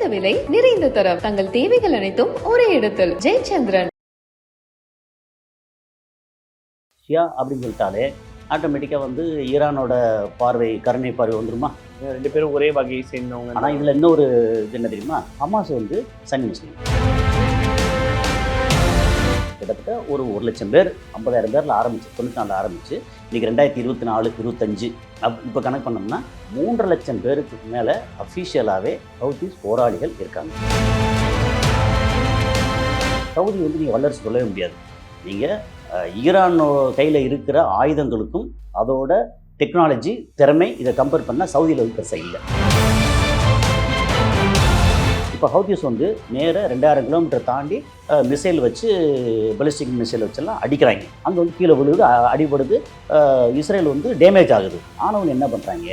குறைந்த விலை நிறைந்த தரம். தங்கள் தேவைகள் அனைத்தும் ஒரே இடத்தில். ஜெயச்சந்திரன். ஷியா அப்படின்னு சொல்லிட்டாலே ஆட்டோமேட்டிக்காக வந்து ஈரானோட பார்வை கருணை பார்வை வந்துருமா? ரெண்டு பேரும் ஒரே வகையை சேர்ந்தவங்க. ஆனால் இதில் இன்னொரு இது என்ன தெரியுமா? ஹமாஸ் வந்து சன்னி முஸ்லீம். கிட்டத்தட்ட ஒரு ஒரு லட்சம் பேர் ஐம்பதாயிரம் பேரில் ஆரம்பிச்சு தொண்ணூற்றி நாலில் ஆரம்பிச்சு இன்றைக்கி ரெண்டாயிரத்தி இருபத்தி நாலு இருபத்தஞ்சு அப் இப்போ கணக்கு பண்ணோம்னா மூன்றரை லட்சம் பேருக்கு மேலே அஃபீஷியலாகவே சவுத்தீஸ் போராளிகள் இருக்காங்க. சவுதி வந்து நீங்கள் வல்லரசு சொல்லவே முடியாது. நீங்கள் ஈரான் கையில் இருக்கிற ஆயுதங்களுக்கும் அதோட டெக்னாலஜி திறமை இதை கம்பேர் பண்ணால் சவுதியில் வந்து பெருசாக இல்லை இப்போ ஹவுதிஸ் வந்து நேராக ரெண்டாயிரம் கிலோமீட்டர் தாண்டி மிசைல் வச்சு பலிஸ்டிக் மிசைல் வச்செல்லாம் அடிக்கிறாங்க. அங்கே வந்து கீழே விழுது அடிபடுது. இஸ்ரேல் வந்து டேமேஜ் ஆகுது. ஆனவங்க என்ன பண்ணுறாங்க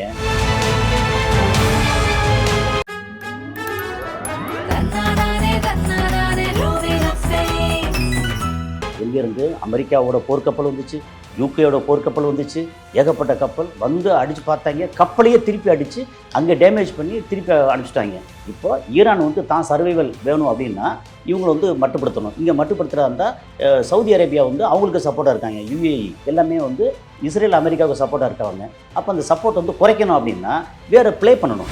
இங்கேருந்து அமெரிக்காவோட போர்க்கப்பல் வந்துச்சு யூகேயோட போர்க்கப்பல் வந்துச்சு. ஏகப்பட்ட கப்பல் வந்து அடித்து பார்த்தாங்க. கப்பலையே திருப்பி அடித்து அங்கே டேமேஜ் பண்ணி திருப்பி அனுப்பிச்சிட்டாங்க. இப்போ ஈரான் வந்து தான் சர்வைவல் வேணும் அப்படின்னா இவங்களை வந்து மட்டுப்படுத்தணும். இங்கே மட்டுப்படுத்துகிறதா இருந்தால் சவுதி அரேபியா வந்து அவங்களுக்கு சப்போர்ட்டாக இருக்காங்க. யுஏஇ எல்லாமே வந்து இஸ்ரேல் அமெரிக்காவுக்கு சப்போர்ட்டாக இருக்காங்க அப்போ அந்த சப்போர்ட் வந்து குறைக்கணும் அப்படின்னா வேறு ப்ளே பண்ணணும்.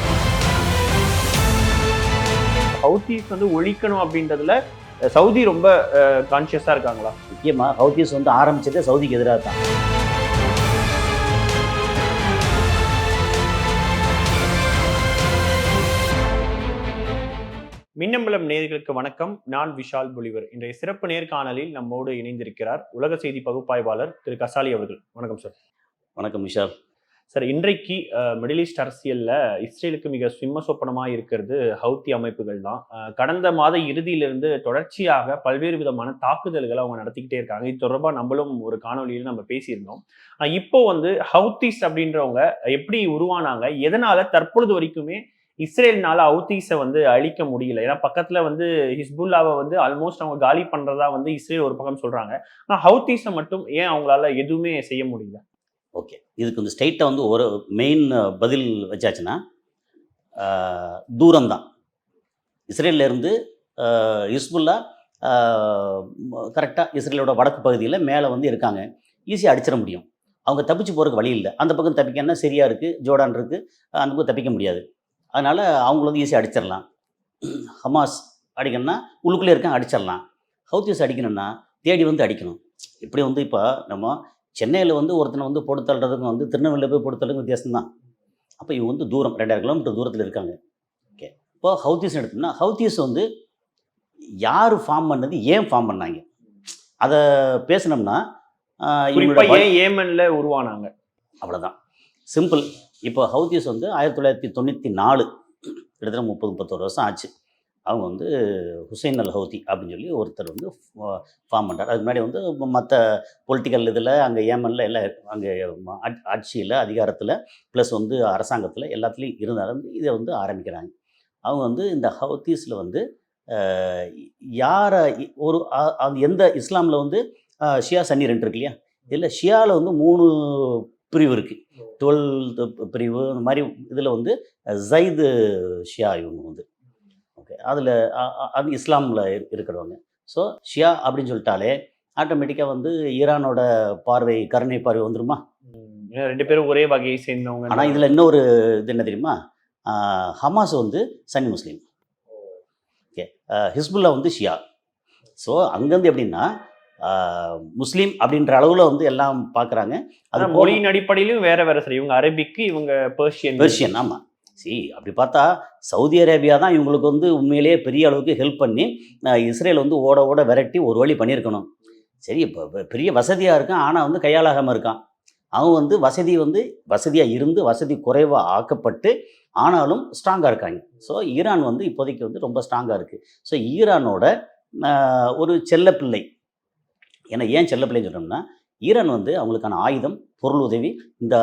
ஹவுத்தீஸ் வந்து ஒழிக்கணும் அப்படின்றதுல சவுதி ரொம்ப கான்சியஸா இருக்காங்களா? முக்கியமாக ஹவுதிஸ் வந்து ஆரம்பிச்சதே சவுதிக்கு எதிராக தான். மின்னம்பலம் நேயர்களுக்கு வணக்கம். நான் விஷால் பொலிவர். இன்றைய சிறப்பு நேர்காணலில் நம்மோடு இணைந்திருக்கிறார் உலக செய்தி பகுப்பாய்வாளர் திரு கசாலி அவர்கள். வணக்கம் சார். வணக்கம் விஷால். சார் இன்றைக்கு மிடில் ஈஸ்ட் அரசியலில் இஸ்ரேலுக்கு மிக சிம்ம சொப்பனமாக இருக்கிறது ஹவுத்தி அமைப்புகள் தான். கடந்த மாத இறுதியிலிருந்து தொடர்ச்சியாக பல்வேறு விதமான தாக்குதல்களை அவங்க நடத்திக்கிட்டே இருக்காங்க. இது தொடர்பாக நம்மளும் ஒரு காணொலியில் நம்ம பேசியிருந்தோம். இப்போ வந்து ஹவுத்திஸ் அப்படின்றவங்க எப்படி உருவானாங்க? எதனால தற்பொழுது வரைக்குமே இஸ்ரேல்னால அவுத்தீஸை வந்து அழிக்க முடியல? ஏன்னா பக்கத்துல வந்து ஹிஸ்புல்லாவை வந்து ஆல்மோஸ்ட் அவங்க காலி பண்றதா வந்து இஸ்ரேல் ஒரு பக்கம் சொல்றாங்க. ஆனால் ஹவுத்தீஸை மட்டும் ஏன் அவங்களால எதுவுமே செய்ய முடியல? ஓகே இதுக்கு இந்த ஸ்டேட்டை வந்து ஒரு மெயின் பதில் வச்சாச்சுன்னா தூரம் தான் இஸ்ரேல்லேருந்து ஹிஸ்புல்லா கரெக்டாக இஸ்ரேலோட வடக்கு பகுதியில் மேலே வந்து இருக்காங்க. ஈஸியாக அடிச்சிட முடியும். அவங்க தப்பிச்சு போகிறதுக்கு வழி இல்லை. அந்த பக்கம் தப்பிக்கன்னா சரியாக இருக்குது ஜோர்டான் இருக்குது அந்த பக்கம் தப்பிக்க முடியாது. அதனால் அவங்கள வந்து ஈஸியாக அடிச்சிடலாம். ஹமாஸ் அடிக்கணும்னா உள்ளுக்குள்ளே இருக்கேன் அடிச்சிடலாம். ஹவுத்திஸ் அடிக்கணும்னா தேடி வந்து அடிக்கணும். இப்படி வந்து இப்போ நம்ம சென்னையில் வந்து ஒருத்தனை வந்து போட்டு தள்ளுறதுக்கும் வந்து திருநெல்வேலியில் போய் போட்டு தள்ளுறதுக்கும் வித்தியாசம் தான் அப்போ இவங்க வந்து தூரம் ரெண்டாயிரம் கிலோமீட்டர் தூரத்தில் இருக்காங்க. ஓகே இப்போ ஹவுத்தீஸ் எடுத்தோம்னா ஹவுத்தீஸ் வந்து யார் ஃபார்ம் பண்ணது ஏன் ஃபார்ம் பண்ணாங்க? அதை பேசினோம்னா ஏன் ஏமன்ல உருவானாங்க? அவ்வளோதான் சிம்பிள் இப்போ ஹவுத்தீஸ் வந்து ஆயிரத்தி தொள்ளாயிரத்தி தொண்ணூற்றி நாலு கிட்டத்தட்ட முப்பது முப்பத்தோரு வருஷம் ஆச்சு. அவங்க வந்து ஹுசைன் அல் ஹவுதி அப்படின்னு சொல்லி ஒருத்தர் வந்து ஃபார்ம் பண்ணுறாரு அதுக்கு முன்னாடி வந்து மற்ற பொலிட்டிக்கல் இதில் அங்கே ஏமனில் எல்லாம் அங்கே ஆட்சியில் அதிகாரத்தில் ப்ளஸ் வந்து அரசாங்கத்தில் எல்லாத்துலேயும் இருந்தாலும் இதை வந்து ஆரம்பிக்கிறாங்க. அவங்க வந்து இந்த ஹவுத்தீஸில் வந்து யாரை ஒரு அது எந்த இஸ்லாமில் வந்து ஷியா சன்னி ரெண்டு இருக்கு இல்லையா? இதில் ஷியாவில் வந்து மூணு பிரிவு இருக்குது டுவெல் பிரிவு இந்த மாதிரி இதில் வந்து ஜைது ஷியா இவங்க வந்து. அதில் அது இஸ்லாமில் இருக்கிறவங்க. ஸோ ஷியா அப்படின்னு சொல்லிட்டாலே ஆட்டோமேட்டிக்காக வந்து ஈரானோட பார்வை கருணை பார்வை வந்துருமா? ரெண்டு பேரும் ஒரே வகையை சேர்ந்தவங்க. ஆனால் இதில் இன்னொரு இது என்ன தெரியுமா? ஹமாஸ் வந்து சன்னி முஸ்லீம். ஓகே ஹிஸ்புல்லா வந்து ஷியா. ஸோ அங்கேருந்து எப்படின்னா முஸ்லீம் அப்படின்ற அளவில் வந்து எல்லாம் பார்க்குறாங்க அது மொழியின் அடிப்படையிலும் வேற வேற சரி. இவங்க அரபிக்கு இவங்க பெர்ஷியன் பெர்ஷியன் ஆமாம் சி அப்படி பார்த்தா சவுதி அரேபியா தான் இவங்களுக்கு வந்து உண்மையிலேயே பெரிய அளவுக்கு ஹெல்ப் பண்ணி இஸ்ரேல் வந்து ஓட ஓட விரட்டி ஒரு வழி பண்ணியிருக்கணும். சரி இப்போ பெரிய வசதியாக இருக்கான் ஆனால் வந்து கையாளாகாமல் இருக்கான். அவன் வந்து வசதி வந்து வசதியாக இருந்து வசதி குறைவாக ஆக்கப்பட்டு ஆனாலும் ஸ்ட்ராங்காக இருக்காங்க. ஸோ ஈரான் வந்து இப்போதைக்கு வந்து ரொம்ப ஸ்ட்ராங்காக இருக்குது ஸோ ஈரானோட ஒரு செல்லப்பிள்ளை ஏன்னா ஏன் செல்லப்பிள்ளைன்னு சொன்னோம்னா ஈரான் வந்து அவங்களுக்கான ஆயுதம் பொருள் உதவி இந்த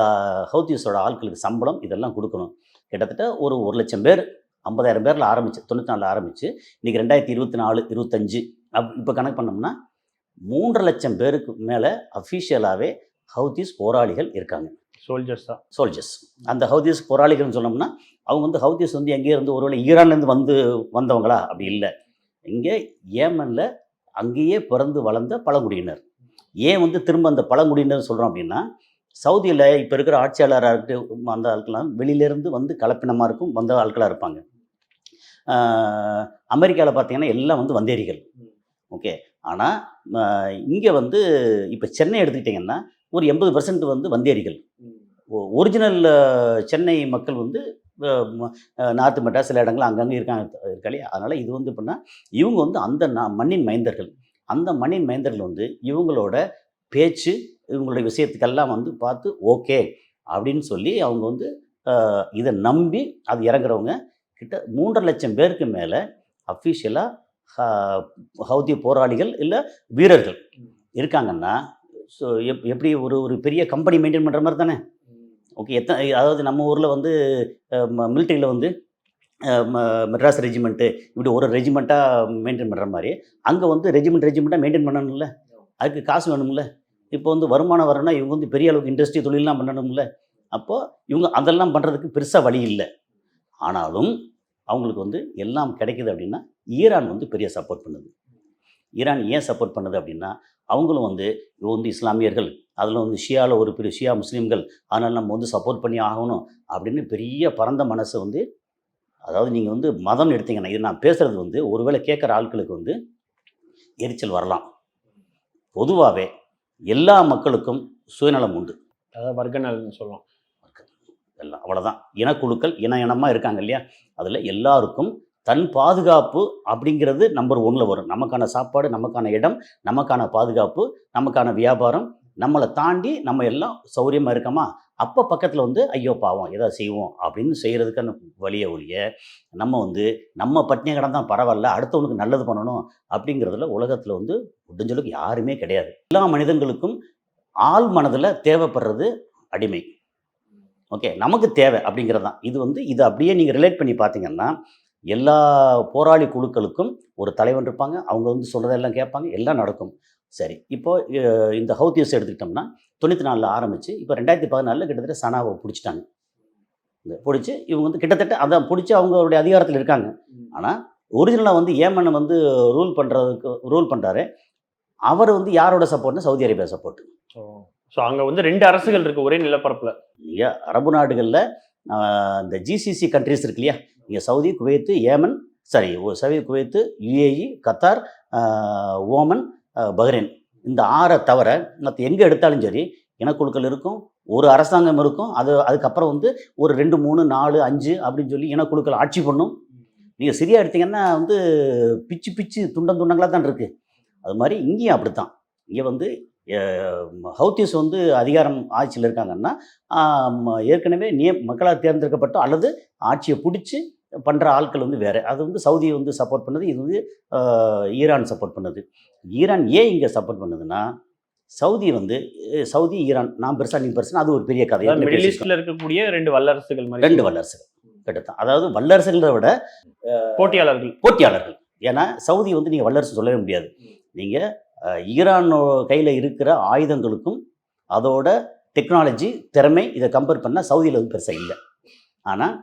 ஹவுத்திஸோட ஆட்களுக்கு சம்பளம் இதெல்லாம் கொடுக்கணும். கிட்டத்தட்ட ஒரு ஒரு லட்சம் பேர் ஐம்பதாயிரம் பேரில் ஆரம்பிச்சு தொண்ணூற்றி நாலில் ஆரம்பிச்சு இன்றைக்கி ரெண்டாயிரத்தி இருபத்தி நாலு இருபத்தஞ்சு அப் இப்போ கணக்கு பண்ணோம்னா மூன்றரை லட்சம் பேருக்கு மேலே அஃபிஷியலாகவே ஹவுத்திஸ் போராளிகள் இருக்காங்க. சோல்ஜர்ஸா சோல்ஜர்ஸ் அந்த ஹவுதிஸ் போராளிகள்னு சொன்னோம்னா அவங்க வந்து ஹவுதிஸ் வந்து எங்கேயே இருந்து ஒருவேளை ஈரான்லேருந்து வந்து வந்தவங்களா? அப்படி இல்லை. இங்கே ஏமனில் அங்கேயே பிறந்து வளர்ந்த பழங்குடியினர். ஏன் வந்து திரும்ப அந்த பழங்குடியினர் சொல்கிறோம் அப்படின்னா சவுதியில் இப்போ இருக்கிற ஆட்சியாளராக இருக்கட்டும் அந்த ஆட்கள்லாம் வெளியிலேருந்து வந்து கலப்பினமாக இருக்கும் வந்த ஆட்களாக இருப்பாங்க. அமெரிக்காவில் பார்த்தீங்கன்னா எல்லாம் வந்து வந்தேரிகள். ஓகே. ஆனால் இங்கே வந்து இப்போ சென்னை எடுத்துக்கிட்டிங்கன்னா ஒரு எண்பது பர்சன்ட் வந்து வந்தேரிகள். ஒரிஜினல் சென்னை மக்கள் வந்து நார்த்து மெட்ராஸ் சில இடங்கள் அங்கங்கே இருக்காங்க இருக்காளே. அதனால் இது வந்து எப்படின்னா இவங்க வந்து அந்த மண்ணின் மைந்தர்கள். அந்த மண்ணின் மைந்தர்கள் வந்து இவங்களோட பேச்சு இவங்களுடைய விஷயத்துக்கெல்லாம் வந்து பார்த்து ஓகே அப்படின்னு சொல்லி அவங்க வந்து இதை நம்பி அது இறங்குறவங்க கிட்ட மூன்றரை லட்சம் பேருக்கு மேலே அஃபிஷியலாக ஹவுதி போராளிகள் இல்லை வீரர்கள் இருக்காங்கன்னா ஸோ எப் எப்படி ஒரு ஒரு பெரிய கம்பெனி மெயின்டைன் பண்ணுற மாதிரி தானே? ஓகே எத்தனை அதாவது நம்ம ஊரில் வந்து மிலிட்டரியில் வந்து ம- மெட்ராஸ் ரெஜிமெண்ட்டு இப்படி ஒரு ரெஜிமெண்ட்டாக மெயின்டைன் பண்ணுற மாதிரி அங்கே வந்து ரெஜிமெண்ட் ரெஜிமெண்ட்டாக மெயின்டைன் பண்ணணும்ல? அதுக்கு காசு வேணும்ல? இப்போ வந்து வருமானம் வரணும்னா இவங்க வந்து பெரிய அளவுக்கு இண்டஸ்ட்ரி தொழிலெலாம் பண்ணணும்ல. அப்போது இவங்க அதெல்லாம் பண்ணுறதுக்கு பெருசாக வழி இல்லை. ஆனாலும் அவங்களுக்கு வந்து எல்லாம் கிடைக்குது அப்படின்னா ஈரான் வந்து பெரிய சப்போர்ட் பண்ணுது. ஈரான் ஏன் சப்போர்ட் பண்ணுது அப்படின்னா அவங்களும் வந்து இவங்க வந்து இஸ்லாமியர்கள் அதில் வந்து ஷியாவில் ஒரு பெரிய ஷியா முஸ்லீம்கள் அதனால் நம்ம வந்து சப்போர்ட் பண்ணி ஆகணும் அப்படின்னு பெரிய பரந்த மனசை வந்து அதாவது நீங்கள் வந்து மதம் எடுத்தீங்கன்னா இது நான் பேசுகிறது வந்து ஒருவேளை கேட்குற ஆட்களுக்கு வந்து எரிச்சல் வரலாம். பொதுவாகவே எல்லா மக்களுக்கும் சுயநலம் உண்டு. அதாவது வர்க்க நலன் சொல்லலாம் எல்லாம் அவ்வளோதான் இனக்குழுக்கள் இன இனமாக இருக்காங்க இல்லையா? அதில் எல்லாருக்கும் தன் பாதுகாப்பு அப்படிங்கிறது நம்பர் ஒன்றில் வரும். நமக்கான சாப்பாடு நமக்கான இடம் நமக்கான பாதுகாப்பு நமக்கான வியாபாரம் நம்மளை தாண்டி நம்ம எல்லாம் சௌரியமாக இருக்கோமா? அப்போ பக்கத்தில் வந்து ஐயோ பாவம் ஏதாவது செய்வோம் அப்படின்னு செய்கிறதுக்கான வழியை ஒழிய நம்ம வந்து நம்ம பட்டினி கடன் தான் பரவாயில்ல அடுத்தவனுக்கு நல்லது பண்ணணும் அப்படிங்கிறதுல உலகத்தில் வந்து முடிஞ்சளவுக்கு யாருமே கிடையாது. எல்லா மனிதங்களுக்கும் ஆள் மனதில் தேவைப்படுறது அடிமை. ஓகே நமக்கு தேவை அப்படிங்கிறது தான். இது வந்து இது அப்படியே நீங்கள் ரிலேட் பண்ணி பார்த்தீங்கன்னா எல்லா போராளி குழுக்களுக்கும் ஒரு தலைவன் இருப்பாங்க. அவங்க வந்து சொல்கிறதெல்லாம் கேட்பாங்க. எல்லாம் நடக்கும். சரி இப்போ அஹ், இந்த ஹவுத்தியஸ் எடுத்துக்கிட்டோம்னா தொண்ணூற்றி நாலில் ஆரம்பித்து இப்போ ரெண்டாயிரத்தி பதினாலில் கிட்டத்தட்ட சனாவை பிடிச்சிட்டாங்க. இந்த பிடிச்சி இவங்க வந்து கிட்டத்தட்ட அதான் பிடிச்சி அவங்களுடைய அதிகாரத்தில் இருக்காங்க. ஆனால் ஒரிஜினலாக வந்து ஏமனை வந்து ரூல் பண்ணுறதுக்கு ரூல் பண்ணுறாரு அவர் வந்து யாரோட சப்போர்ட்னா சவுதி அரேபியா சப்போர்ட் ஸோ அங்க வந்து ரெண்டு அரசுகள் இருக்கு ஒரே நிலப்பரப்புல. இங்கே அரபு நாடுகளில் இந்த ஜிசிசி கண்ட்ரிஸ் இருக்கு இல்லையா? இங்கே Saudi Kuwait Yemen sorry Saudi Kuwait UAE Qatar Oman Bahrain. இந்த ஆறை தவிர மற்ற எங்கே எடுத்தாலும் சரி இனக்குழுக்கள் இருக்கும் ஒரு அரசாங்கம் இருக்கும் அது அதுக்கப்புறம் வந்து ஒரு ரெண்டு மூணு நாலு அஞ்சு அப்படின்னு சொல்லி இனக்குழுக்கள் ஆட்சி பண்ணும். நீங்கள் சிரியா எடுத்தீங்கன்னா வந்து பிச்சு பிச்சு துண்டம் துண்டங்களாக தான் இருக்குது அது மாதிரி இங்கேயும் அப்படித்தான். இங்கே வந்து ஹவுத்திஸ் வந்து அதிகாரம் ஆட்சியில் இருக்காங்கன்னா ஏற்கனவே நிய மக்களால் தேர்ந்தெடுக்கப்பட்ட அல்லது ஆட்சியை பிடிச்சி பண்ணுற ஆட்கள் வந்து வேறு. அது வந்து சவுதி வந்து சப்போர்ட் பண்ணுது இது வந்து ஈரான் சப்போர்ட் பண்ணுது. ஈரான் ஏன் இங்கே சப்போர்ட் பண்ணுதுன்னா சவுதி வந்து சவுதி ஈரான் நான் பெருசா நீ பெருசா அது ஒரு பெரிய கதை. மிடில். ஈஸ்ட்ல இருக்கக்கூடிய ரெண்டு வல்லரசுகள் மாதிரி. ரெண்டு வல்லரசுகள் கிட்டத்தான் அதாவது வல்லரசுகளை விட போட்டியாளர்கள். போட்டியாளர்கள். ஏன்னா சவுதி வந்து நீங்கள் வல்லரசு சொல்லவே முடியாது. நீங்கள் ஈரான் கையில் இருக்கிற ஆயுதங்களுக்கும் அதோட டெக்னாலஜி திறமை இதை கம்பேர் பண்ணால் சவுதியில் வந்து பெருசாக இல்லை. ஆனால்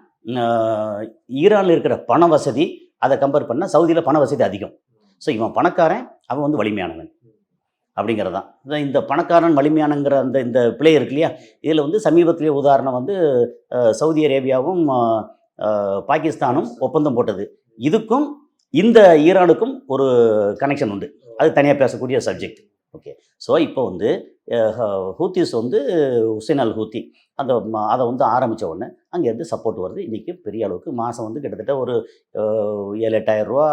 ஈரானில் இருக்கிற பண வசதி அதை கம்பேர் பண்ணால் சவுதியில் பண வசதி அதிகம். ஸோ இவன் பணக்காரன் அவன் வந்து வலிமையானவன். அப்படிங்கிறது தான் இந்த பணக்காரன் வலிமையானங்கிற அந்த இந்த பிளே இருக்கு இல்லையா? இதில் வந்து சமீபத்திலே உதாரணம் வந்து சவுதி அரேபியாவும் பாகிஸ்தானும் ஒப்பந்தம் போட்டது. இதுக்கும் இந்த ஈரானுக்கும் ஒரு கனெக்ஷன் உண்டு. அது தனியாக பேசக்கூடிய சப்ஜெக்ட் ஓகே ஸோ இப்போ வந்து ஹூத்திஸ் வந்து ஹுசைன் அல் ஹூத்தி அந்த அதை வந்து ஆரம்பித்த உடனே அங்கேருந்து சப்போர்ட் வருது. இன்றைக்கி பெரிய அளவுக்கு மாதம் வந்து கிட்டத்தட்ட ஒரு ஏழு எட்டாயிரம் ரூபா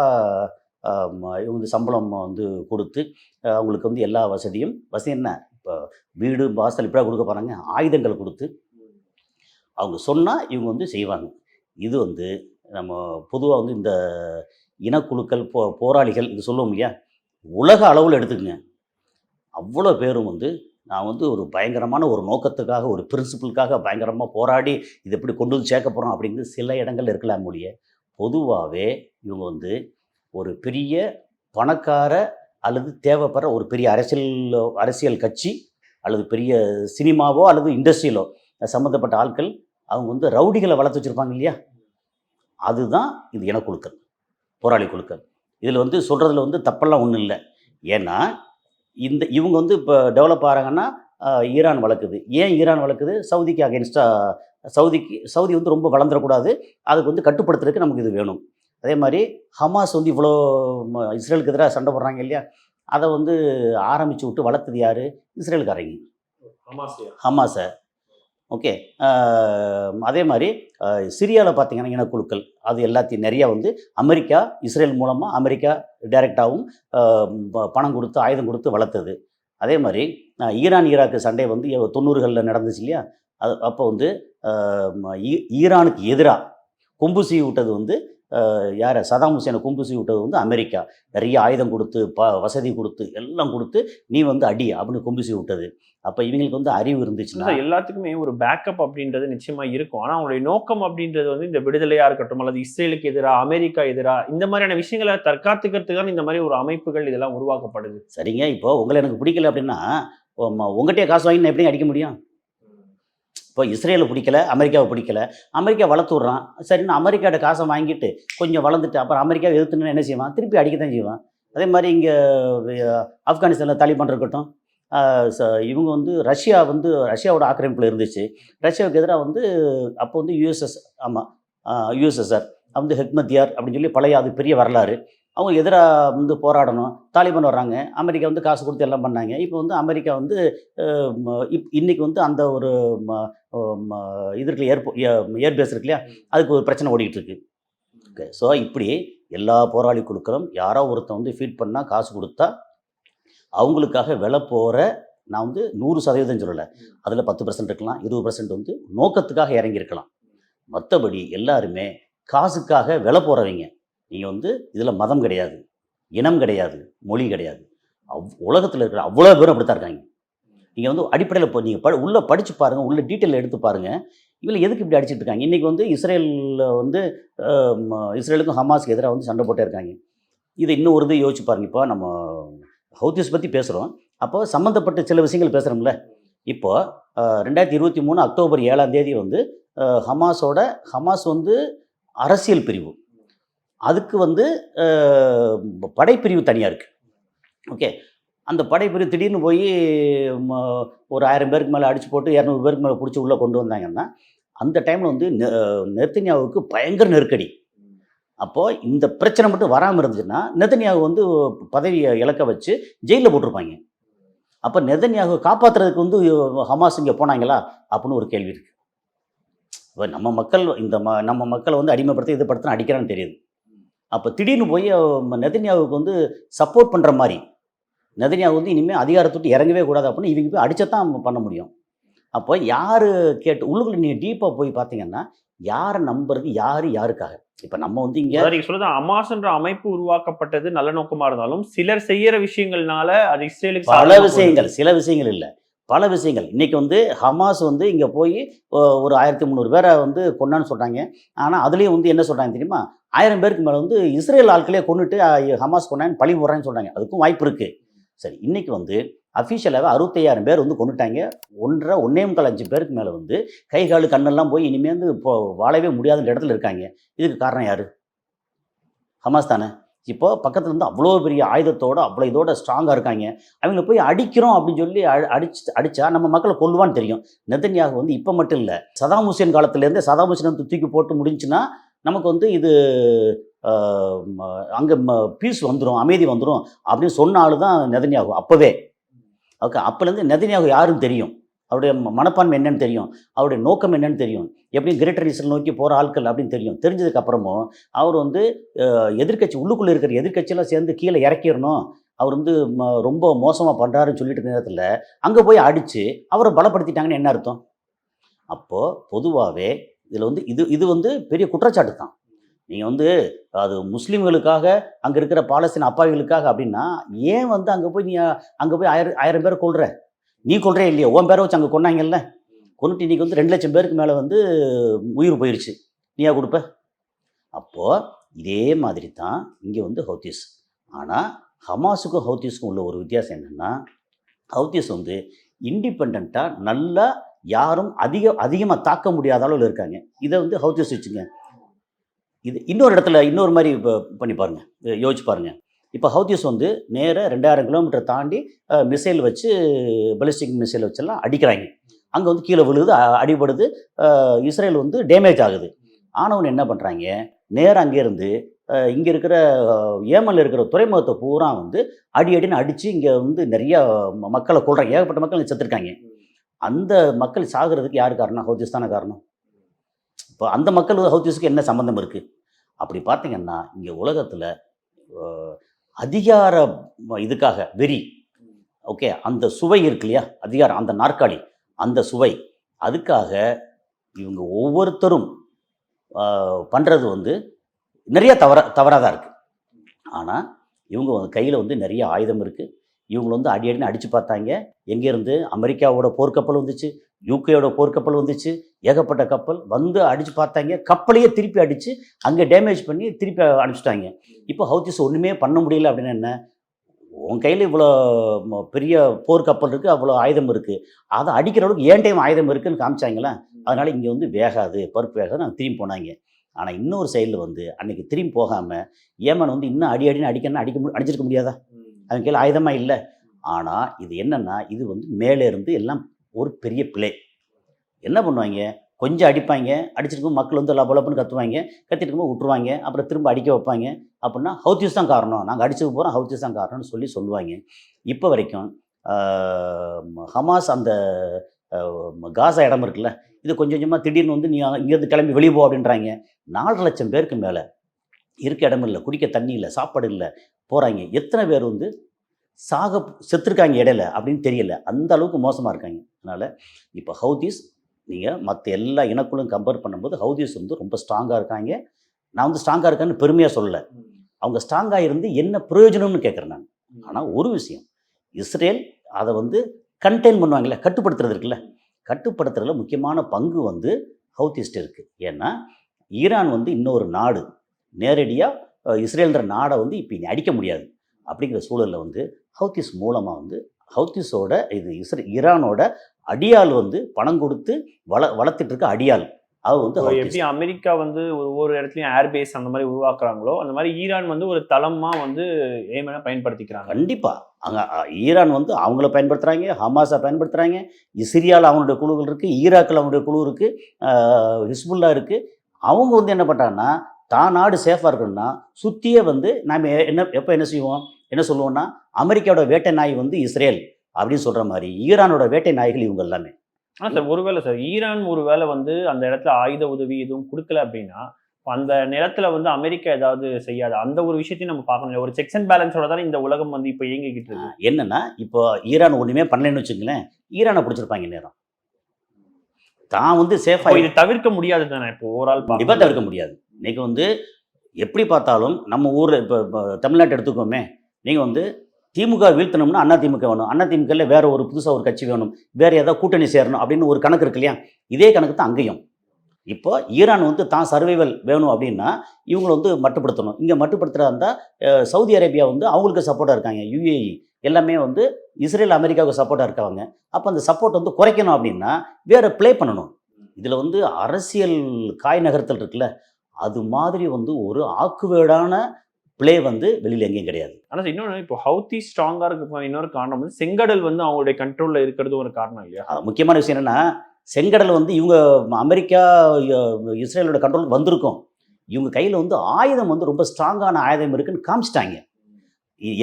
ம- இவங்க வந்து சம்பளம் வந்து கொடுத்து அவங்களுக்கு வந்து எல்லா வசதியும். வசதி என்ன? இப்போ வீடு வாசல் இப்படியா கொடுக்க போகிறாங்க ஆயுதங்கள் கொடுத்து அவங்க சொன்னால் இவங்க வந்து செய்வாங்க. இது வந்து நம்ம பொதுவாக வந்து இந்த இனக்குழுக்கள் போ போராளிகள் இது சொல்லுவோம் இல்லையா? உலக அளவில் எடுத்துக்கங்க. அவ்வளோ பேரும் வந்து நான் வந்து ஒரு பயங்கரமான ஒரு நோக்கத்துக்காக ஒரு பிரின்சிபலுக்காக பயங்கரமாக போராடி இது எப்படி கொண்டு வந்து சேர்க்க போகிறோம் அப்படிங்கிறது சில இடங்கள்ல இருக்கலாம் மொழிய பொதுவாகவே இவங்க வந்து ஒரு பெரிய பணக்கார அல்லது தேவைப்படுற ஒரு பெரிய அரசியல் அரசியல் கட்சி அல்லது பெரிய சினிமாவோ அல்லது இண்டஸ்ட்ரியிலோ சம்மந்தப்பட்ட ஆட்கள் அவங்க வந்து ரவுடிகளை வளர்த்து வச்சுருப்பாங்க இல்லையா? அதுதான் இது இனக்குழுக்கள் போராளி குழுக்கள். இதில் வந்து சொல்கிறதுல வந்து தப்பெல்லாம் ஒன்றும் இல்லை. ஏன்னா இந்த இவங்க வந்து இப்போ டெவலப் ஆகிறாங்கன்னா ஈரான் வளர்க்குது. ஏன் ஈரான் வளர்க்குது? சவுதிக்கு அகேன்ஸ்டாக சவுதிக்கு சவுதி வந்து ரொம்ப வளர்ந்துடக்கூடாது. அதுக்கு வந்து கட்டுப்படுத்துறதுக்கு நமக்கு இது வேணும். அதே மாதிரி ஹமாஸ் வந்து இவ்வளோ இஸ்ரேலுக்கு எதிராக சண்டை போடுறாங்க இல்லையா? அதை வந்து ஆரம்பித்து விட்டு வளர்த்தது யார்? இஸ்ரேலுக்காரங்க. ஹமாஸை. ஓகே. அதே மாதிரி சிரியாவில் பார்த்தீங்கன்னா இனக்குழுக்கள் அது எல்லாத்தையும் நிறையா வந்து அமெரிக்கா இஸ்ரேல் மூலமாக அமெரிக்கா டைரெக்டாகவும் பணம் கொடுத்து ஆயுதம் கொடுத்து வளர்த்தது. அதே மாதிரி ஈரான் ஈராக்கு சண்டை வந்து தொண்ணூறுகளில் நடந்துச்சு இல்லையா? அது அப்போ வந்து ஈ- ஈரானுக்கு எதிராக கொம்பு சீ விட்டது வந்து யாரை? சதாம் ஹுசேனை கொம்பு சீவி விட்டது வந்து அமெரிக்கா. நிறைய ஆயுதம் கொடுத்து ப வசதி கொடுத்து எல்லாம் கொடுத்து நீ வந்து அடி அப்படின்னு கொம்பு சீவி விட்டது. அப்போ இவங்களுக்கு வந்து அறிவு இருந்துச்சுன்னா எல்லாத்துக்குமே ஒரு பேக்கப் அப்படின்றது நிச்சயமா இருக்கும். ஆனா அவங்களுடைய நோக்கம் அப்படின்றது வந்து இந்த விடுதலையா இருக்கட்டும் அல்லது இஸ்ரேலுக்கு எதிராக அமெரிக்கா எதிராக இந்த மாதிரியான விஷயங்களை தற்காத்துக்கிறதுக்கு தான் இந்த மாதிரி ஒரு அமைப்புகள் இதெல்லாம் உருவாக்கப்படுது. சரிங்க. இப்போ உங்களை எனக்கு பிடிக்கல அப்படின்னா உங்கள்கிட்டயே காசு வாங்கி நான் எப்படி அடிக்க முடியும்? இப்போ இஸ்ரேலை பிடிக்கல அமெரிக்காவை பிடிக்கல. அமெரிக்கா வளர்த்து விட்றான் சரின்னு அமெரிக்காவோட காசை வாங்கிட்டு கொஞ்சம் வளர்ந்துட்டு அப்புறம் அமெரிக்காவை எதிர்த்துன்னு என்ன செய்வான்? திருப்பி அடிக்க தான் செய்வான். அதே மாதிரி இங்கே ஆப்கானிஸ்தானில் தாலிபான் இருக்கட்டும் ச- இவங்க வந்து ரஷ்யா வந்து ரஷ்யாவோட ஆக்கிரமிப்பில் இருந்துச்சு. ரஷ்யாவுக்கு எதிராக வந்து அப்போ வந்து யூஎஸ்எஸ் ஆமாம் யூஎஸ்எஸ்ஆர் வந்து ஹெக்மத்யார் அப்படின்னு சொல்லி பழைய அது பெரிய வரலாறு. அவங்க எதிராக வந்து போராடணும். தாலிபான் வர்றாங்க. அமெரிக்கா வந்து காசு கொடுத்து எல்லாம் பண்ணாங்க. இப்போ வந்து அமெரிக்கா வந்து இப் இன்னைக்கு வந்து அந்த ஒரு இது இருக்கு ஏர்போ ஏர்பேஸ் இருக்கு இல்லையா? அதுக்கு ஒரு பிரச்சனை ஓடிக்கிட்டு இருக்கு. ஓகே ஸோ இப்படி எல்லா போராளி குழுக்களும் யாரோ ஒருத்தன் வந்து ஃபீட் பண்ணால் காசு கொடுத்தா அவங்களுக்காக விலை போகிற நான் வந்து நூறு சதவீதம் சொல்லலை. அதில் பத்து பர்சன்ட் இருக்கலாம். இருபது பர்சன்ட் வந்து நோக்கத்துக்காக இறங்கியிருக்கலாம். மற்றபடி எல்லாருமே காசுக்காக விலை போகிறவங்க நீங்கள் வந்து இதில் மதம் கிடையாது இனம் கிடையாது மொழி கிடையாது. அவ் உலகத்தில் இருக்கிற அவ்வளோ பேரும் அப்படி தான் இருக்காங்க. நீங்கள் வந்து அடிப்படையில் இப்போ நீங்கள் ப உள்ளே படித்து பாருங்கள் உள்ள டீட்டெயில் எடுத்து பாருங்கள் இவங்களை எதுக்கு இப்படி அடிச்சிட்டு இருக்காங்க? இன்றைக்கி வந்து இஸ்ரேலில் வந்து இஸ்ரேலுக்கும் ஹமாஸுக்கு எதிராக வந்து சண்டை போட்டே இருக்காங்க. இதை இன்னும் ஒரு இது யோசிச்சு பாருங்க. இப்போ நம்ம ஹவுத்திஸ் பற்றி பேசுகிறோம் அப்போ சம்மந்தப்பட்ட சில விஷயங்கள் பேசுகிறோம்ல இப்போ ரெண்டாயிரத்தி இருபத்தி மூணு அக்டோபர் ஏழாம் தேதி வந்து ஹமாஸோட ஹமாஸ் வந்து அரசியல் பிரிவு. அதுக்கு வந்து படைப்பிரிவு தனியாக இருக்குது ஓகே. அந்த படைப்பிரிவு திடீர்னு போய் ம, ஒரு ஆயிரம் பேருக்கு மேலே அடிச்சு போட்டு இரநூறு பேருக்கு மேலே பிடிச்சி உள்ளே கொண்டு வந்தாங்கன்னா அந்த டைமில் வந்து நெ- நெத்தன்யாவுக்கு பயங்கர நெருக்கடி. அப்போது இந்த பிரச்சனை மட்டும் வராமல் இருந்துச்சுன்னா நெத்தன்யாவு வந்து பதவியை இழக்க வச்சு ஜெயிலில் போட்டிருப்பாங்க. அப்போ நெதன்யாவை காப்பாற்றுறதுக்கு வந்து ஹமாஸ் இங்கே போனாங்களா? அப்படின்னு ஒரு கேள்வி இருக்குது இப்போ நம்ம மக்கள் இந்த ம நம்ம மக்களை வந்து அடிமைப்படுத்தி இது படுத்தினா அடிக்கிறான்னு தெரியுது. அப்போ திடீர்னு போய் நெதன்யாவுக்கு வந்து சப்போர்ட் பண்ணுற மாதிரி நெதன்யாவு வந்து இனிமேல் அதிகாரத்துட்டு இறங்கவே கூடாது அப்படின்னு இவங்க போய் அடிச்சத்தான் பண்ண முடியும். அப்போ யார் கேட்டு உள்ளுக்குள்ள நீங்கள் டீப்பாக போய் பார்த்தீங்கன்னா யாரை நம்புறது யார் யாருக்காக? இப்போ நம்ம வந்து இங்கே அதாவது நீங்க சொல்றது அமாஸ்ன்ற அமைப்பு உருவாக்கப்பட்டது நல்ல நோக்கமா இருந்தாலும் சிலர் செய்யற விஷயங்கள்னால அது இஸ்ரேலுக்கு பல விஷயங்கள் சில விஷயங்கள் இல்லை. பல விஷயங்கள். இன்றைக்கி வந்து ஹமாஸ் வந்து இங்கே போய் ஒரு ஆயிரத்தி முந்நூறு பேரை வந்து கொண்டான்னு சொல்கிறாங்க ஆனால் அதுலேயும் வந்து என்ன சொல்கிறாங்க தெரியுமா? ஆயிரம் பேருக்கு மேலே வந்து இஸ்ரேல் ஆட்களே கொண்டுட்டு ஹமாஸ் கொண்டான்னு பழி போடுறேன்னு சொல்கிறாங்க அதுக்கும் வாய்ப்பு இருக்குது சரி இன்றைக்கி வந்து அஃபிஷியலாகவே அறுபத்தையாயிரம் பேர் வந்து கொண்டுட்டாங்க ஒன்றரை ஒன்னே முக்கால் அஞ்சு பேருக்கு மேலே வந்து கை கால் கண்ணெல்லாம் போய் இனிமேல் வந்து இப்போ வாழவே முடியாத இடத்துல இருக்காங்க. இதுக்கு காரணம் யார்? ஹமாஸ் தானே? இப்போ பக்கத்துல இருந்து அவ்வளோ பெரிய ஆயுதத்தோட அவ்வளோ இதோட ஸ்ட்ராங்காக இருக்காங்க. அவங்கள போய் அடிக்கிறோம் அப்படின்னு சொல்லி அடிச்சு அடிச்சா நம்ம மக்களை கொள்வான்னு தெரியும். நெதன்யாக வந்து இப்போ மட்டும் இல்லை. சதாம் ஹுசேன் காலத்துலேருந்தே சதாம் ஹுசேன் தூக்கி போட்டு முடிஞ்சுன்னா நமக்கு வந்து இது அங்கே பீஸ் வந்துடும் அமைதி வந்துடும் அப்படின்னு சொன்ன ஆளு தான் நெதன்யாகு அப்போவே. ஓகே அப்போலேருந்து நெதன்யாகு யாருன்னு தெரியும். அவருடைய மனப்பான்மை என்னன்னு தெரியும். அவருடைய நோக்கம் என்னன்னு தெரியும். எப்படி கிரேட்டர் இஸ்ரேல் நோக்கி போகிற ஆட்கள் அப்படின்னு தெரியும். தெரிஞ்சதுக்கு அப்புறமும் அவர் வந்து எதிர்க்கட்சி உள்ளுக்குள்ளே இருக்கிற எதிர்க்கட்சியெல்லாம் சேர்ந்து கீழே இறக்கிடணும் அவர் வந்து ம- ரொம்ப மோசமாக பண்ணுறாருன்னு சொல்லிட்டு இருக்க நேரத்தில் அங்கே போய் அடித்து அவரை பலப்படுத்திட்டாங்கன்னு என்ன அர்த்தம்? அப்போது பொதுவாகவே இதில் வந்து இது இது வந்து பெரிய குற்றச்சாட்டு தான். நீங்கள் வந்து அது முஸ்லீம்களுக்காக அங்கே இருக்கிற பாலஸ்தீன் அப்பாவிகளுக்காக அப்படின்னா ஏன் வந்து அங்கே போய் நீ அங்கே போய் ஆயிரம் ஆயிரம் பேர் கொள்கிற நீ கொள்றே இல்லையா? உன் பேரை வச்சு அங்கே கொண்டாங்கல்ல கொண்டுட்டு இன்னைக்கு வந்து ரெண்டு லட்சம் பேருக்கு மேலே வந்து உயிர் போயிடுச்சு நீயா கொடுப்ப? அப்போது இதே மாதிரி தான் இங்கே வந்து ஹவுத்திஸ். ஆனால் ஹமாஸுக்கும் ஹவுத்திஸுக்கும் உள்ள ஒரு வித்தியாசம் என்னென்னா ஹவுத்திஸ் வந்து இண்டிபெண்ட்டாக நல்லா யாரும் அதிக அதிகமாக தாக்க முடியாத அளவில் இருக்காங்க. இதை வந்து ஹவுத்திஸ் வச்சுங்க இது இன்னொரு இடத்துல இன்னொரு மாதிரி இப்போ பண்ணி பாருங்க. யோசிச்சு பாருங்கள் இப்போ ஹவுத்திஸ் வந்து நேராக ரெண்டாயிரம் கிலோமீட்டர் தாண்டி மிசைல் வச்சு பலிஸ்டிக் மிசைல் வச்செல்லாம் அடிக்கிறாங்க. அங்கே வந்து கீழே விழுது அடிபடுது இஸ்ரேல் வந்து டேமேஜ் ஆகுது. ஆனவன் என்ன பண்ணுறாங்க நேராக அங்கேருந்து இங்கே இருக்கிற அஹ், இருக்கிற துறைமுகத்தை பூரா வந்து அடி அடின்னு அடித்து இங்கே வந்து நிறைய ம- மக்களை கொள்கிறாங்க ஏகப்பட்ட மக்கள் செத்துருக்காங்க. அந்த மக்கள் சாகிறதுக்கு யார் காரணம்? ஹவுதிஸ் தானே காரணம். இப்போ அந்த மக்கள் ஹவுத்திஸுக்கு என்ன சம்மந்தம் இருக்குது அப்படி பார்த்தீங்கன்னா இங்கே உலகத்தில் அதிகார இதுக்காக வெறி. ஓகே அந்த சுவை இருக்கு இல்லையா? அதிகாரம் அந்த நாற்காலி அந்த சுவை. அதுக்காக இவங்க ஒவ்வொருத்தரும் பண்ணுறது வந்து நிறைய தவற தவறாக தான் இருக்குது ஆனால் இவங்க வந்து கையில் வந்து நிறைய ஆயுதம் இருக்குது இவங்க வந்து அடி அடின்னு அடித்து பார்த்தாங்க. எங்கேருந்து அமெரிக்காவோட போர்க்கப்பல் வந்துச்சு. யூகேயோட போர்க்கப்பல் வந்துச்சு. ஏகப்பட்ட கப்பல் வந்து அடித்து பார்த்தாங்க. கப்பலையே திருப்பி அடித்து அங்கே டேமேஜ் பண்ணி திருப்பி அனுப்பிச்சிட்டாங்க. இப்போ ஹவுத்திஸ் ஒன்றுமே பண்ண முடியல அப்படின்னு என்ன? உன் கையில் இவ்வளோ பெரிய போர்க்கப்பல் இருக்குது அவ்வளோ ஆயுதம் இருக்குது அதை அடிக்கிற அளவுக்கு ஏன் டைம் ஆயுதம் இருக்குன்னு காமிச்சாங்களே? அதனால் இங்கே வந்து வேகாது பருப்பு வேகாது நான் திரும்பி போனாங்க. ஆனால் இன்னொரு சைடில் வந்து அன்னைக்கு திரும்பி போகாமல் ஏமன் வந்து இன்னும் அடி அடின்னு அடிக்கணும் அடிக்க மு அடிச்சிருக்க முடியாதா? அவன் கையில் ஆயுதமாக இல்லை. ஆனால் இது என்னன்னா இது வந்து மேலே இருந்து எல்லாம் ஒரு பெரிய பிழை. என்ன பண்ணுவாங்க? கொஞ்சம் அடிப்பாங்க அடிச்சிருக்கும் மக்கள் வந்து லபலப்புன்னு கத்துவாங்க கத்திட்டு இருக்கும்போது விட்டுருவாங்க அப்புறம் திரும்ப அடிக்க வைப்பாங்க. அப்படின்னா ஹவுத்திஸ் தான் காரணம். நாங்கள் அடிச்சது போகிறோம் ஹவுத்திஸ் தான் காரணம்னு சொல்லி சொல்லுவாங்க. இப்போ வரைக்கும் ஹமாஸ் அந்த காசா இடம் இருக்குல்ல இது கொஞ்சம் கொஞ்சமாக திடீர்னு வந்து நீ இங்கேருந்து கிளம்பி வெளியே போ அப்படின்றாங்க நாலரை லட்சம் பேருக்கு மேலே இருக்க இடம் இல்லை குடிக்க தண்ணி இல்லை சாப்பாடு இல்லை போகிறாங்க எத்தனை பேர் வந்து சாக செத்துருக்காங்க இடையில அப்படின்னு தெரியல. அந்த அளவுக்கு மோசமாக இருக்காங்க. அதனால் இப்போ ஹவுதீஸ் நீங்கள் மற்ற எல்லா இனக்குழும் கம்பேர் பண்ணும்போது ஹவுதீஸ் வந்து ரொம்ப ஸ்ட்ராங்காக இருக்காங்க. நான் வந்து ஸ்ட்ராங்காக இருக்கேன்னு பெருமையாக சொல்லலை. அவங்க ஸ்ட்ராங்காக இருந்து என்ன பிரயோஜனம்னு கேட்குறேன் நான். ஆனால் ஒரு விஷயம் இஸ்ரேல் அதை வந்து கண்டெயின் பண்ணுவாங்கல்ல கட்டுப்படுத்துறது இருக்குல்ல கட்டுப்படுத்துறதுல முக்கியமான பங்கு வந்து ஹவுத்திஸ்ட் இருக்குது ஏன்னா ஈரான் வந்து இன்னொரு நாடு. நேரடியாக இஸ்ரேல்ன்ற நாடை வந்து இப்போ இனி அடிக்க முடியாது. அப்படிங்கிற சூழலில் வந்து ஹவுத்திஸ் மூலமாக வந்து ஹவுத்திஸோட இது இஸ்ரே ஈரானோட அடியாள் வந்து பணம் கொடுத்து வள வளர்த்துட்டு இருக்க அடியாள். அது வந்து எப்படி அமெரிக்கா வந்து ஒரு ஒவ்வொரு இடத்துலயும் ஏர்பேஸ் அந்த மாதிரி உருவாக்குறாங்களோ அந்த மாதிரி ஈரான் வந்து ஒரு தளமா வந்து ஏமனை பயன்படுத்திக்கிறாங்க. கண்டிப்பாக அங்கே ஈரான் வந்து அவங்கள பயன்படுத்துகிறாங்க ஹமாஸை பயன்படுத்துகிறாங்க சிரியாவில் அவங்களுடைய குழுக்கள் இருக்குது ஈராக்கில் அவங்களுடைய குழு இருக்குது ஹிஸ்புல்லா இருக்குது அவங்க வந்து என்ன பண்ணுறாங்கன்னா தான் நாடு சேஃபாக இருக்கணும்னா சுற்றியே வந்து நாம் என்ன எப்போ என்ன செய்வோம்? என்ன சொல்லுவோம்னா அமெரிக்காவோட வேட்டை நாய் வந்து இஸ்ரேல் அப்படின்னு சொல்கிற மாதிரி ஈரானோட வேட்டை நாய்கள் இவங்க எல்லாமே. ஆனா சார் ஒருவேளை சார் ஈரான் ஒருவேளை வந்து அந்த இடத்துல ஆயுத உதவி எதுவும் கொடுக்கல அப்படின்னா அப்ப அந்த நிலத்துல வந்து அமெரிக்கா ஏதாவது செய்யாது. அந்த ஒரு விஷயத்தையும் நம்ம பார்க்கணும் ஒரு செக்ஸ் அண்ட் பேலன்ஸோட தானே இந்த உலகம் வந்து இப்போ இயங்கிக்கிட்டு இருக்கு. என்னன்னா இப்போ ஈரான் ஒன்றுமே பண்ணலைன்னு வச்சுங்களேன் ஈரானை பிடிச்சிருப்பாங்க நேரம். தான் வந்து சேஃபாக இது தவிர்க்க முடியாது தானே இப்போ ஓவரால் கண்டிப்பாக தவிர்க்க முடியாது. இன்னைக்கு வந்து எப்படி பார்த்தாலும் நம்ம ஊரில் இப்போ தமிழ்நாட்டை எடுத்துக்கோமே நீங்கள் வந்து திமுக வீழ்த்தணும்னா அண்ணா திமுக வேணும். அண்ணா திமுகல வேற ஒரு புதுசாக ஒரு கட்சி வேணும். வேற ஏதாவது கூட்டணி சேரணும் அப்படின்னு ஒரு கணக்கு இருக்கு இல்லையா? இதே கணக்கு தான் அங்கேயும். இப்போ ஈரான் வந்து தான் சர்வைவல் வேணும் அப்படின்னா இவங்களை வந்து மட்டுப்படுத்தணும். இங்கே மட்டுப்படுத்துகிறதா இருந்தால் சவுதி அரேபியா வந்து அவங்களுக்கு சப்போர்ட்டாக இருக்காங்க. யுஏஇ எல்லாமே வந்து இஸ்ரேல் அமெரிக்காவுக்கு சப்போர்ட்டாக இருக்காங்க அப்போ அந்த சப்போர்ட் வந்து குறைக்கணும் அப்படின்னா வேற ப்ளே பண்ணணும். இதில் வந்து அரசியல் காய் நகர்த்தல் இருக்குல்ல. அது மாதிரி வந்து ஒரு ஆக்குவேடான ப்ளே வந்து வெளியில் எங்கேயும் கிடையாது. ஆனா சார் இன்னொன்று இப்போ ஹவுத்தி ஸ்ட்ராங்கா இருக்க இன்னொரு காரணம் வந்து செங்கடல் வந்து அவங்களுடைய கண்ட்ரோல்ல இருக்கிறது ஒரு காரணம் இல்லையா? முக்கியமான விஷயம் என்னென்னா செங்கடல் வந்து இவங்க அமெரிக்கா இஸ்ரேலோட கண்ட்ரோல் வந்திருக்கும். இவங்க கையில் வந்து ஆயுதம் வந்து ரொம்ப ஸ்ட்ராங்கான ஆயுதம் இருக்குன்னு காமிச்சிட்டாங்க.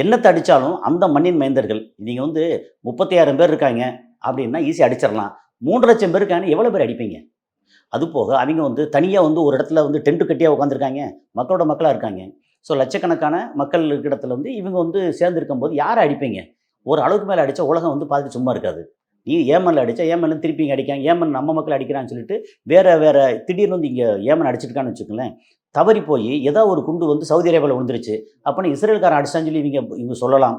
என்னத்தை அடித்தாலும் அந்த மண்ணின் மைந்தர்கள் நீங்கள் வந்து முப்பத்தையாயிரம் பேர் இருக்காங்க அப்படின்னா ஈஸியாக அடிச்சிடலாம். மூன்று லட்சம் பேர் இருக்காங்க எவ்வளோ பேர் அடிப்பீங்க? அது போக அவங்க வந்து தனியாக வந்து ஒரு இடத்துல வந்து டென்ட் கட்டியாக உட்காந்துருக்காங்க மக்களோட மக்களாக இருக்காங்க. ஸோ லட்சக்கணக்கான மக்கள் இருக்கிற இடத்துல வந்து இவங்க வந்து சேர்ந்துருக்கும் போது யாரை அடிப்பீங்க? ஒரு அளவுக்கு மேலே அடித்தா உலகம் வந்து பார்த்துட்டு சும்மா இருக்காது. நீ ஏமனில் அடித்தா ஏமன்ல திருப்பி இங்கே அடிக்காங்க ஏமன் நம்ம மக்கள் அடிக்கிறான்னு சொல்லிட்டு வேறு வேறு திடீர்னு வந்து இங்கே ஏமன் அடிச்சிருக்கான்னு வச்சுக்கோங்களேன் தவறி போய் ஏதோ ஒரு குண்டு வந்து சவுதி அரேபியாவில் விழுந்துருச்சு. அப்போனா இஸ்ரேல்காரன் அடிச்சான்னு சொல்லி இவங்க இவங்க சொல்லலாம்.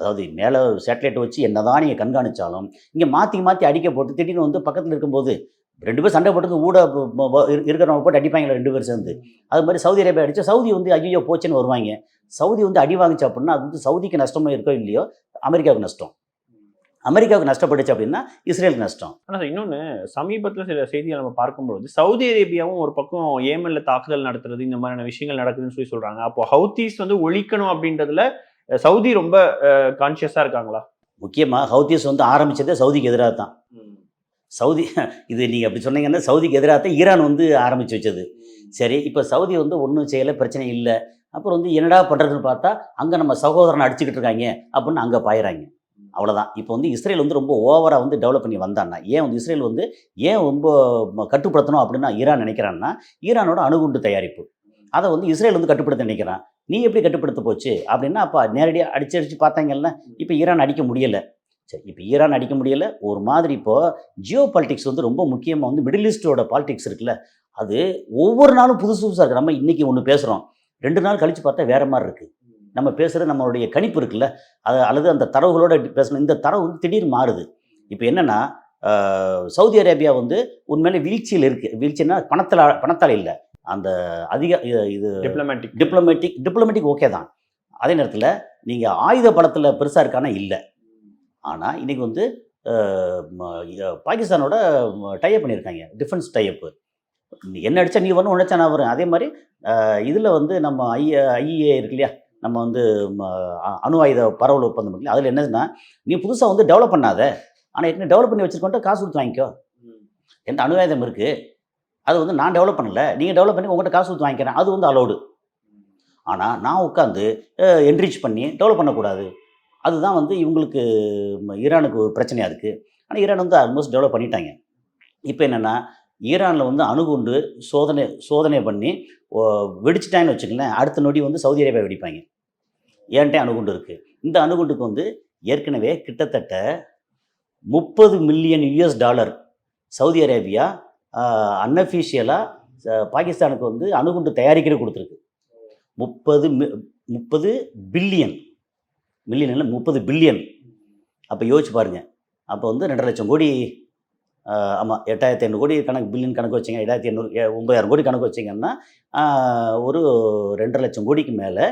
அதாவது மேலே சேட்டலைட் வச்சு என்னதான் நீங்கள் கண்காணித்தாலும் இங்கே மாற்றி மாற்றி அடிக்க போட்டு திடீர்னு வந்து பக்கத்தில் இருக்கும்போது ரெண்டு பேர் சண்டை போட்டு ஊட இருக்கிறவங்க போட்டு அடிப்பாங்களே ரெண்டு பேர் சேர்ந்து. அது மாதிரி சவுதி அரேபியா அடிச்சா சவுதி வந்து ஐயோ போச்சுன்னு வருவாங்க. சவுதி வந்து அடி வாங்கிச்சு அப்படின்னா அது வந்து சவுதிக்கு நஷ்டமோ இருக்கோ இல்லையோ அமெரிக்காவுக்கு நஷ்டம். அமெரிக்காவுக்கு நஷ்டப்பட்டுச்சு அப்படின்னா இஸ்ரேலுக்கு நஷ்டம். ஆனா சார் இன்னொன்னு சமீபத்துல சில செய்திகள் நம்ம பார்க்கும்பொழுது சவுதி அரேபியாவும் ஒரு பக்கம் ஏமன்ல தாக்குதல் நடத்துறது இந்த மாதிரியான விஷயங்கள் நடக்குதுன்னு சொல்லி சொல்றாங்க. அப்போ ஹவுத்தீஸ் வந்து ஒழிக்கணும் அப்படின்றதுல சவுதி ரொம்ப கான்சியஸா இருக்காங்களா? முக்கியமாக ஹவுத்திஸ் வந்து ஆரம்பிச்சதே சவுதிக்கு எதிராக தான் சவுதி இது நீங்கள் அப்படி சொன்னீங்கன்னா சவுதிக்கு எதிராக தான் ஈரான் வந்து ஆரம்பித்து வச்சது. சரி இப்போ சவுதி வந்து ஒன்றும் செய்யலை பிரச்சனை இல்லை. அப்புறம் வந்து என்னடா பண்ணுறதுன்னு பார்த்தா அங்கே நம்ம சகோதரனை அடிச்சுக்கிட்டு இருக்காங்க அப்படின்னு அங்கே பாயிறாங்க. அவ்வளோதான் இப்போ வந்து இஸ்ரேல் வந்து ரொம்ப ஓவராக வந்து டெவலப் பண்ணி வந்தான்னா ஏன் வந்து இஸ்ரேல் வந்து ஏன் ரொம்ப கட்டுப்படுத்தணும் அப்படின்னு ஈரான் நினைக்கிறான்னா ஈரானோட அணுகுண்டு தயாரிப்பு. அதை வந்து இஸ்ரேல் வந்து கட்டுப்படுத்த நினைக்கிறான். நீ எப்படி கட்டுப்படுத்த போச்சு? அப்படின்னா அப்போ நேரடியாக அடிச்சு அடிச்சு பார்த்தாங்கல்ல இப்போ ஈரான் அடிக்க முடியலை. சரி இப்போ ஈரான் அடிக்க முடியலை. ஒரு மாதிரி இப்போ ஜியோ பாலிடிக்ஸ் வந்து ரொம்ப முக்கியமாக வந்து மிடில் ஈஸ்டோட பாலிடிக்ஸ் இருக்குல்ல. அது ஒவ்வொரு நாளும் புதுசு புதுசாக இருக்குது நம்ம இன்றைக்கி ஒன்று பேசுகிறோம் ரெண்டு நாள் கழித்து பார்த்தா வேறு மாதிரி இருக்குது நம்ம பேசுகிறது நம்மளுடைய கணிப்பு இருக்குல்ல. அது அல்லது அந்த தரவுகளோட பேசணும். இந்த தரவு வந்து திடீர்னு மாறுது. இப்போ என்னென்னா சவுதி அரேபியா வந்து உண்மையிலே வீழ்ச்சியில் இருக்குது வீழ்ச்சின்னா பணத்தில் பணத்தால் இல்லை. அந்த அதிக இது- இது டிப்ளமேட்டிக் டிப்ளமேட்டிக் டிப்ளமேட்டிக் ஓகே தான். அதே நேரத்தில் நீங்கள் ஆயுத பலத்தில் பெருசாக இருக்கானா? இல்லை. ஆனால் இன்றைக்கி வந்து பாகிஸ்தானோட டைப் பண்ணியிருக்காங்க. டிஃபென்ஸ் டைப்பு என்ன அடித்தா நீ வரணும் உழைச்சா நான் வரேன். அதே மாதிரி இதில் வந்து நம்ம ஐ ஐஏ இருக்கு இல்லையா? நம்ம வந்து அணு ஆயுத பரவல் ஒப்பந்தம் இருக்கு அதில் என்னதுன்னா நீ புதுசாக வந்து டெவலப் பண்ணாத. ஆனால் என்ன டெவலப் பண்ணி வச்சுருக்கோன்ட்டு காசு கொடுத்து வாங்கிக்கோ. எந்த அணு ஆயுதம் இருக்குது அது வந்து நான் டெவலப் பண்ணல. நீங்கள் டெவலப் பண்ணி உங்கள்கிட்ட காசு கொடுத்து வாங்கிக்கிறேன். அது வந்து அலௌடு ஆனால் நான் உட்காந்து என்ரிச் பண்ணி டெவலப் பண்ணக்கூடாது. அதுதான் வந்து இவங்களுக்கு ஈரானுக்கு ஒரு பிரச்சனையாக இருக்குது ஆனால் ஈரான் வந்து ஆல்மோஸ்ட் டெவலப் பண்ணிட்டாங்க. இப்போ என்னென்னா ஈரானில் வந்து அணுகுண்டு சோதனை சோதனை பண்ணி ஓ, வெடிச்சிட்டாங்கன்னு வச்சுக்கோங்களேன் அடுத்த நொடி வந்து சவுதி அரேபியா வெடிப்பாங்க. ஏன்ட்டே அணுகுண்டு இருக்குது இந்த அணுகுண்டுக்கு வந்து ஏற்கனவே கிட்டத்தட்ட முப்பது million US dollar Saudi Arabia அன்அஃபிஷியலாக பாகிஸ்தானுக்கு வந்து அணுகுண்டு தயாரிக்கிற கொடுத்துருக்கு. முப்பது முப்பது பில்லியன். மில்லியன் இல்லை முப்பது பில்லியன் அப்போ யோசிச்சு பாருங்கள் அப்போ வந்து ரெண்டரை லட்சம் கோடி ஆமாம் எட்டாயிரத்தி ஐநூறு கோடி கணக்கு பில்லியன் கணக்கு வச்சிங்க எட்டாயிரத்தி ஐநூறு ஒம்பதாயிரம் கோடி கணக்கு வச்சிங்கன்னா ஒரு ரெண்டரை லட்சம் கோடிக்கு மேலே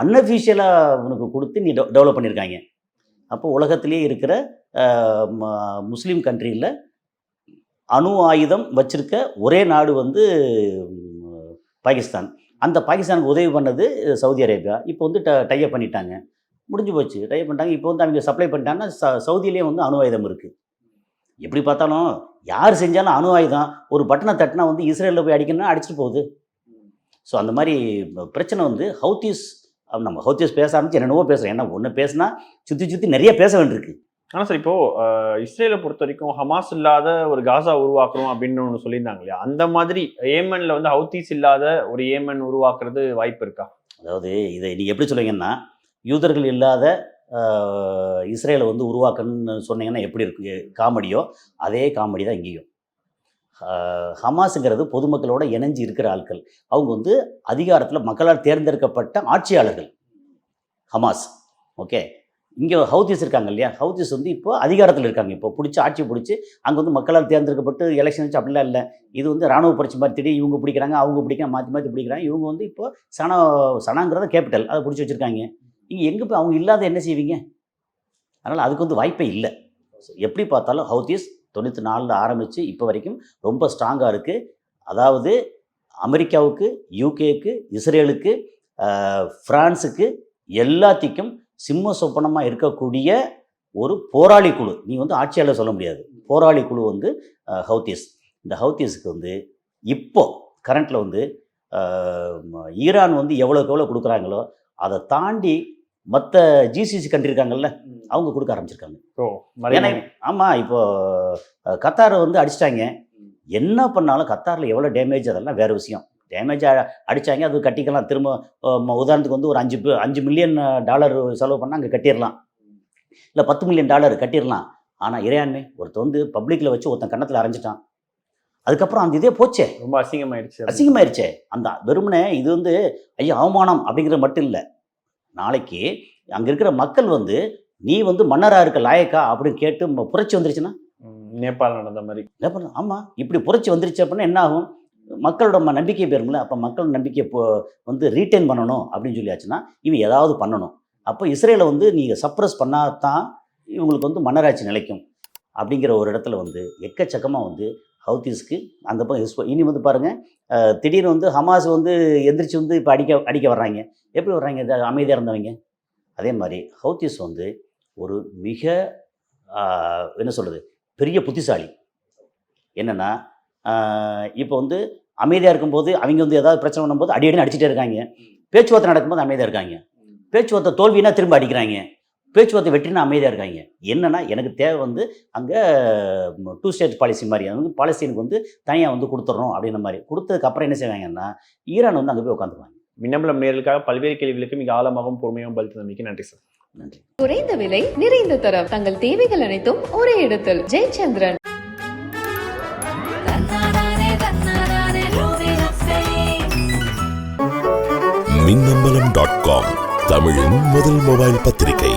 அன்அஃபிஷியலாக உனக்கு கொடுத்து நீ டெவலப் பண்ணியிருக்காங்க அப்போ உலகத்திலே இருக்கிற ம- முஸ்லீம் கண்ட்ரியில் அணு ஆயுதம் வச்சிருக்க ஒரே நாடு வந்து பாகிஸ்தான். அந்த பாகிஸ்தானுக்கு உதவி பண்ணது சவுதி அரேபியா. இப்போ வந்து ட டைப் பண்ணிட்டாங்க. முடிஞ்சு போச்சு. டைப் பண்ணிட்டாங்க. இப்போ வந்து அவங்க சப்ளை பண்ணிட்டாங்கன்னா ச சவுதியிலேயே வந்து அணு ஆயுதம் இருக்குது எப்படி பார்த்தாலும் யார் செஞ்சாலும் அணு ஆயுதம் ஒரு பட்டனை தட்டினா வந்து இஸ்ரேலில் போய் அடிக்கணும்னா அடிச்சிட்டு போகுது. ஸோ அந்த மாதிரி பிரச்சனை வந்து ஹவுத்தீஸ் நம்ம ஹவுத்தீஸ் பேச ஆரம்பிச்சு என்னென்னவோ பேசுகிறேன் ஏன்னா ஒன்று பேசுனா சுற்றி சுற்றி நிறைய பேச வேண்டியிருக்கு. ஆனா சார் இப்போ அஹ், இஸ்ரேலை பொறுத்த வரைக்கும் ஹமாஸ் இல்லாத ஒரு காசா உருவாக்குறோம் அப்படின்னு ஒன்று சொல்லியிருந்தாங்க இல்லையா? அந்த மாதிரி ஏமன்ல வந்து ஹவுத்தீஸ் இல்லாத ஒரு ஏமன் உருவாக்குறது வாய்ப்பு இருக்கா? அதாவது இதை நீங்கள் எப்படி சொல்லுவீங்கன்னா யூதர்கள் இல்லாத இஸ்ரேலை வந்து உருவாக்கணும்னு சொன்னீங்கன்னா எப்படி இருக்கு? காமெடியோ அதே காமெடி தான் இங்கேயும். ஹமாஸுங்கிறது பொதுமக்களோட இணைஞ்சு இருக்கிற ஆட்கள். அவங்க வந்து அதிகாரத்தில் மக்களால் தேர்ந்தெடுக்கப்பட்ட ஆட்சியாளர்கள். ஹமாஸ். ஓகே? இங்கே ஹவுதிஸ் இருக்காங்க இல்லையா? ஹவுதிஸ் வந்து இப்போ அதிகாரத்தில் இருக்காங்க. இப்போ பிடிச்சி ஆட்சி பிடிச்சி அங்கே வந்து மக்களால் தேர்ந்தெடுக்கப்பட்டு எலெக்ஷன் வச்சு அப்படிலாம் இல்லை. இது வந்து ராணுவ புரட்சி மாதிரி திடீர் இவங்க பிடிக்கிறாங்க அவங்க பிடிக்கிறாங்க மாற்றி மாற்றி பிடிக்கிறாங்க. இவங்க வந்து இப்போ சனா சனாங்கிறத கேபிட்டல் அதை பிடிச்சி வச்சுருக்காங்க. நீங்கள் எங்கே போய் அவங்க இல்லாத என்ன செய்வீங்க? அதனால் அதுக்கு வந்து வாய்ப்பே இல்லை. எப்படி பார்த்தாலும் ஹவுதீஸ் தொண்ணூற்றி நாலில் ஆரம்பித்து இப்போ வரைக்கும் ரொம்ப ஸ்ட்ராங்காக இருக்குது அதாவது அமெரிக்காவுக்கு யூகேக்கு இஸ்ரேலுக்கு ஃப்ரான்ஸுக்கு எல்லாத்துக்கும் சிம்ம சொப்பனமாக இருக்கக்கூடிய ஒரு போராளி குழு. நீ வந்து ஆட்சியாளர் சொல்ல முடியாது. போராளி குழு வந்து ஹவுதீஸ் இந்த ஹவுதீஸுக்கு வந்து இப்போ கரண்ட்டில் வந்து ஈரான் வந்து எவ்வளோக்கு எவ்வளோ கொடுக்குறாங்களோ அதை தாண்டி மற்ற ஜிசிசி கண்ட்ரி இருக்காங்கல்ல அவங்க கொடுக்க ஆரம்பிச்சிருக்காங்க. ஏன்னா ஆமாம் இப்போ கத்தாரை வந்து அடிச்சிட்டாங்க. என்ன பண்ணாலும் கத்தாரில் எவ்வளோ டேமேஜ் அதெல்லாம் வேறு விஷயம். டேமேஜ் அடித்தாங்க அது கட்டிக்கலாம். திரும்ப உதாரணத்துக்கு வந்து ஒரு அஞ்சு அஞ்சு மில்லியன் டாலர் செலவு பண்ணால் அங்கே கட்டிடலாம். இல்லை பத்து மில்லியன் டாலர் கட்டிடலாம். ஆனால் இறையாண்மை ஒருத்தன் வந்து பப்ளிக்கில் வச்சு ஒருத்தன் கன்னத்தில் அரைஞ்சிட்டான். அதுக்கப்புறம் அந்த இதே போச்சே. ரொம்ப அசிங்கமாயிடுச்சு அசிங்கமாயிருச்சே. அந்த வெறுமனே இது வந்து ஐயோ அவமானம் அப்படிங்கிறது மட்டும் இல்லை. நாளைக்கு அங்கே இருக்கிற மக்கள் வந்து நீ வந்து மன்னராக இருக்க லாயக்கா? அப்படின்னு கேட்டு புரட்சி வந்துருச்சுன்னா? நேபாள் நடந்த மாதிரி. பண்ண ஆமாம் இப்படி புரட்சி வந்துருச்சு அப்படின்னா என்ன ஆகும்? மக்களோட நம்பிக்கை பெறும்ல அப்போ மக்கள் நம்பிக்கையை இப்போ வந்து ரீட்டைன் பண்ணணும் அப்படின்னு சொல்லியாச்சுன்னா இவன் ஏதாவது பண்ணணும். அப்போ இஸ்ரேலை வந்து நீங்கள் சப்ரஸ் பண்ணாதான் இவங்களுக்கு வந்து மன்னராட்சி நிலைக்கும். அப்படிங்கிற ஒரு இடத்துல வந்து எக்கச்சக்கமாக வந்து ஹவுத்தீஸ்க்கு அந்த பக்கம் யூஸ் இனி வந்து பாருங்கள் திடீர்னு வந்து ஹமாஸ் வந்து எந்திரிச்சு வந்து இப்போ அடிக்க அடிக்க வர்றாங்க. எப்படி வர்றாங்க? இது அமைதியாக இருந்தவங்க. அதே மாதிரி ஹவுத்தீஸ் வந்து ஒரு மிக என்ன சொல்கிறது பெரிய புத்திசாலி. என்னென்னா இப்போ வந்து அமைதியாக இருக்கும்போது அவங்க வந்து ஏதாவது பிரச்சனை பண்ணும்போது அடி அடி அடிச்சிட்டே இருக்காங்க. பேச்சுவார்த்தை நடக்கும்போது அமைதியாக இருக்காங்க. பேச்சுவார்த்தை தோல்வினா திரும்ப அடிக்கிறாங்க. பேச்சுவார்த்தை வெற்றினா அமைதியாக இருக்காங்க. என்னன்னா எனக்கு தேவை வந்து அங்கே டூ ஸ்டேட் பாலிசி மாதிரி அது வந்து பாலஸ்தீனுக்கு வந்து தனியாக வந்து கொடுத்துட்றோம் அப்படின்ற மாதிரி. கொடுத்ததுக்கு அப்புறம் என்ன செய்வாங்கன்னா ஈரான் வந்து அங்கே போய் உட்காந்துருவாங்க மின்னம்பலம் நேர்களுக்காக பல்வேறு கேள்விகளுக்கு மிக ஆழமாகவும் பொறுமையாகவும் பதில் தந்தமைக்கு நன்றி சார். நன்றி. குறைந்த விலை நிறைந்த தரம். தங்கள் தேவைகள் அனைத்தும் ஒரே இடத்தில். ஜெயச்சந்திரன். மின்னம்பலம் டாட் காம் தமிழின் முதல் மொபைல் பத்திரிகை.